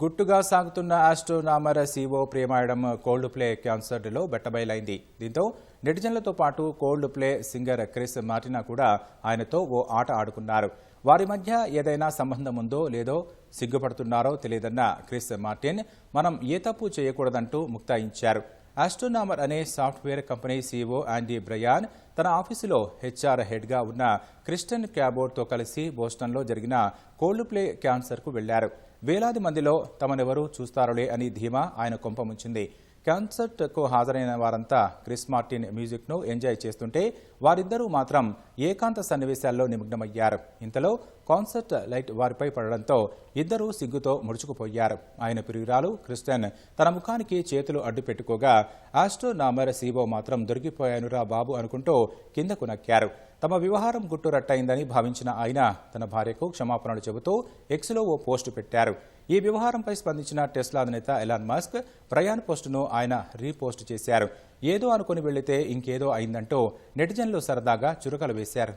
గుట్టుగా సాగుతున్న astronomer CEO ప్రేమాయడం కోల్డ్ ప్లే కాన్సర్ట్లో బెట్టబయలైంది. దీంతో నెటిజన్లతో పాటు కోల్డ్ ప్లే సింగర్ క్రిస్ మార్టినా కూడా ఆయనతో ఓ ఆట ఆడుకున్నారు. వారి మధ్య ఏదైనా సంబంధం ఉందో లేదో సిగ్గుపడుతున్నారో తెలియదన్న క్రిస్ మార్టిన్ మనం ఏ తప్పు చేయకూడదంటూ ముక్తాయించారు. ఆస్ట్రోనామర్ అనే software company CEO Andy Byron తన ఆఫీసులో హెచ్ఆర్ హెడ్గా ఉన్న క్రిస్టన్ క్యాబోర్డ్తో కలిసి బోస్టన్లో జరిగిన కోల్డ్ ప్లే క్యాన్సర్కు వెళ్ళారు వేలాది మందిలో తమనెవరూ చూస్తారులే అని ధీమా ఆయన కొంపముంచింది. కాన్సర్ట్కు హాజరైన వారంతా క్రిస్ మార్టిన్ మ్యూజిక్ను ఎంజాయ్ చేస్తుంటే వారిద్దరూ మాత్రం ఏకాంత సన్నివేశాల్లో నిమగ్నమయ్యారు. ఇంతలో కాన్సర్ట్ లైట్ వారిపై పడడంతో ఇద్దరూ సిగ్గుతో ముడుచుకుపోయారు. ఆయన ప్రియురాలు క్రిస్టియన్ తన ముఖానికి చేతులు అడ్డు పెట్టుకోగా ఆస్ట్రోనామర్ సీబో మాత్రం దొరికిపోయానురా బాబు అనుకుంటూ కిందకు నక్కారు. తమ వ్యవహారం గుట్టురట్టయిందని భావించిన ఆయన తన భార్యకు క్షమాపణలు చెబుతూ ఎక్స్లో ఓ పోస్టు పెట్టారు. ఈ వ్యవహారంపై స్పందించిన టెస్లా అధినేత ఎలాన్ మస్క్ ప్రయాణ్ పోస్టును ఆయన రీపోస్ట్ చేశారు. ఏదో అనుకుని వెళ్ళితే ఇంకేదో అయిందంటూ నెటిజన్లు సరదాగా చురకలు వేశారు.